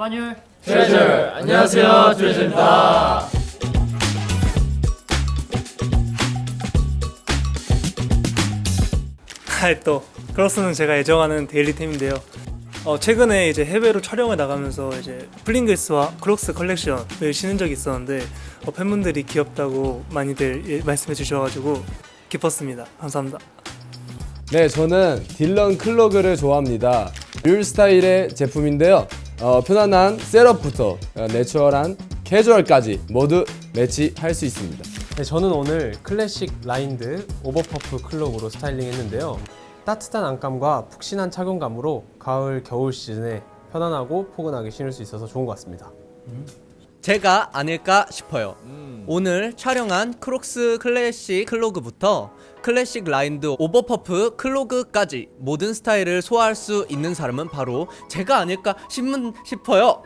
파뉴 트레저 안녕하세요 트레저입니다 아, 또 크로스는 제가 애정하는 데일리템인데요. 어, 최근에 이제 해외로 촬영을 나가면서 이제 플링글스와 크록스 컬렉션을 신은 적이 있었는데 어, 팬분들이 귀엽다고 많이들 예, 말씀해 주셔가지고 기뻤습니다. 감사합니다. 네, 저는 딜런 클로그를 좋아합니다. 뮬 스타일의 제품인데요. 어, 편안한 셋업부터 어, 내추럴한 캐주얼까지 모두 매치할 수 있습니다. 네, 저는 오늘 클래식 라인드 오버퍼프 클록으로 스타일링했는데요. 따뜻한 안감과 푹신한 착용감으로 가을 겨울 시즌에 편안하고 포근하게 신을 수 있어서 좋은 것 같습니다. 제가 아닐까 싶어요. 오늘 촬영한 크록스 클래식 클로그부터 클래식 라인드 오버퍼프 클로그까지 모든 스타일을 소화할 수 있는 사람은 바로 제가 아닐까 싶은 싶어요.